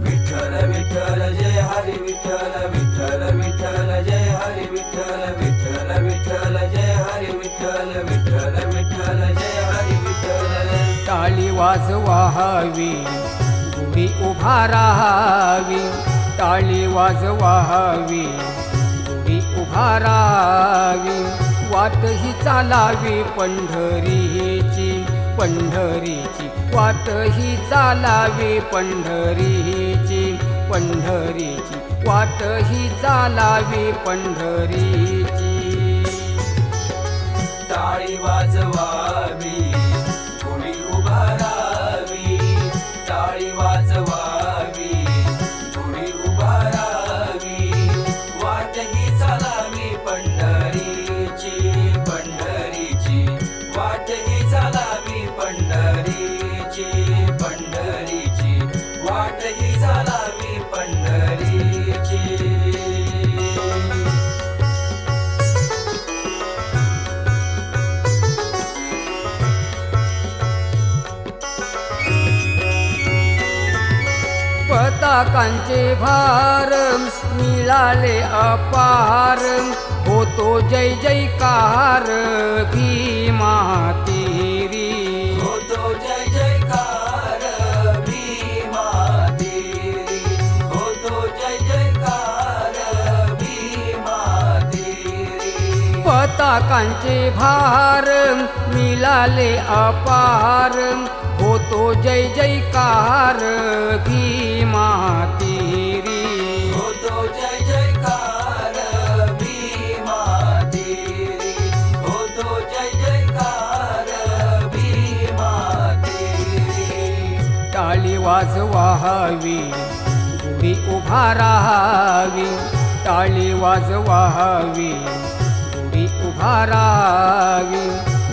विठ्ठल विठ्ठल जय हरी विठ्ठल विठ्ठल विठ्ठल जय हरी विठ्ठल विठ्ठल विठ्ठल जय हरी विठ्ठल विठ्ठल विठ्ठल जय हरी विठ्ठल. टाळी वाजवावी गुढी उभा राहावी. टाळी वाजवावी गुढी उभा राहावी. वाट ही चालावी पंढरीची पंढरीची वाट ही चालावी पंढरीची पंढरीची. वाट ही चालावी पंढरीची. टाळी वाजवावी. पताकांचे भार मिळाले अपार. होतो जय जयकार भीमा तेरी होतो जय जयकार भीमा होतो जय जयकार भीमा पताकांचे भार मिळाले अपार. होतो जय जयकार भीमा तेरी होतो जय जयकार भीमा देवी होतो जय जयकार भीमा देवी टाळी वाजवावी गुढी उभा राहावी टाळी वाजवावी गुढी उभा राहावी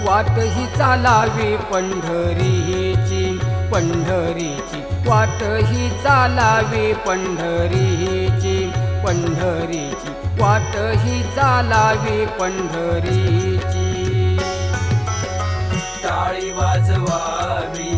वाट ही चालावी पंढरीची पंढरीची. वाट ही चालावी पंढरीची. पंढरीची. वाट ही चालावी पंढरीची. टाळी वाजवावी.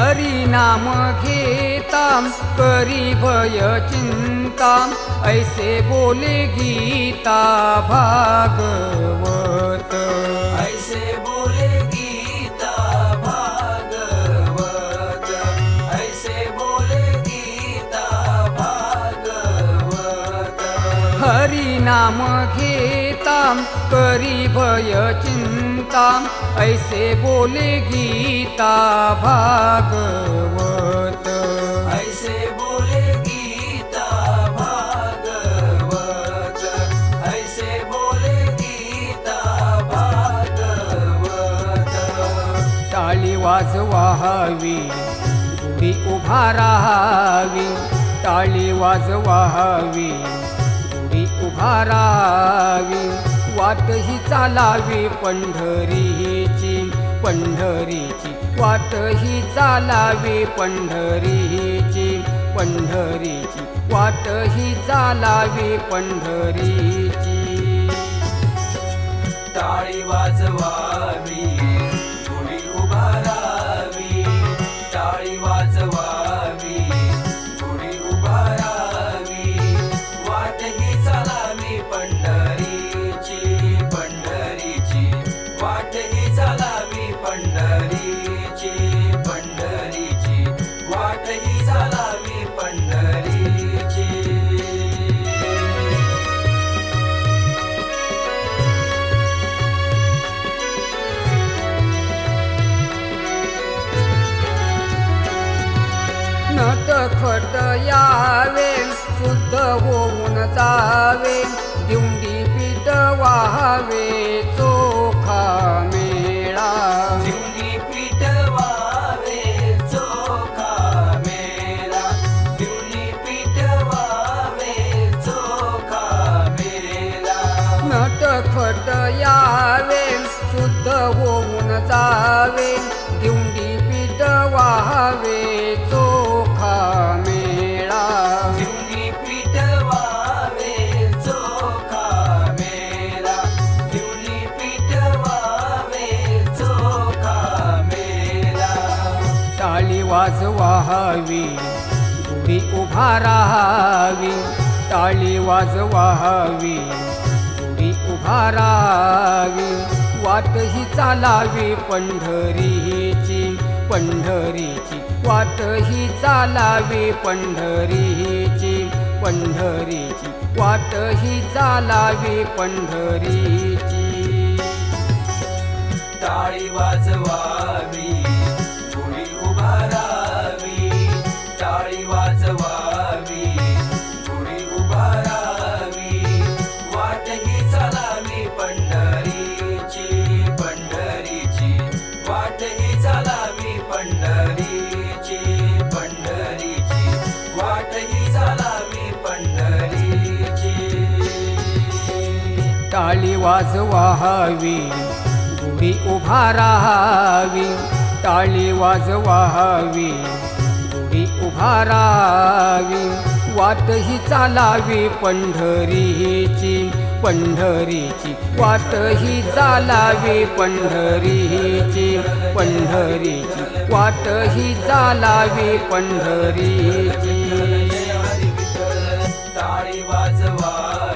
हरी नाम घेता करी भय चिंता ऐसे बोले गीता भागवत। ऐसे बोले गीता भागवत। ऐसे बोले गीता भागवत। हरी नाम घेता करी भय चिंता ऐसे बोले गीता भागवत. ऐसे बोले गीता भागवत. ऐसे बोले गीता भागवत. टाळी वाजवावी गुढी उभा राहावी. टाळी वाजवावी गुढी उभा राहावी. वाट ही चालावी पंढरीची पंढरीची. वाट ही चालावी पंढरीची पंढरीची. वाट ही चालावी पंढरीची. टाळी वाजवावी नत खट यावे शुद्ध होऊन जावे दिवडी पीठ वाहावे चोखा मेळा. दिवडी पीठ वाहावे चोखा मेळा. दिवडी चोखा मेळा. नट शुद्ध होऊन जावे दिवडी वाहावे टाळी वाहावी गुढी उभा राहावी टाळी वाजवावी गुढी उभा राहावी वाट ही चालावी पंढरीची पंढरीची वाट ही चालावी पंढरीची पंढरीची वाट ही चालावी पंढरीची. टाळी वाजवावी टाळी वाजवावी गुढी उभा राहावी. टाळी वाजवावी गुढी उभा राहावी. वाट ही चालावी पंढरीची पंढरीची. वाट ही चालावी पंढरीची पंढरीची. वाट ही चालावी पंढरीची. टाळी वाजवा.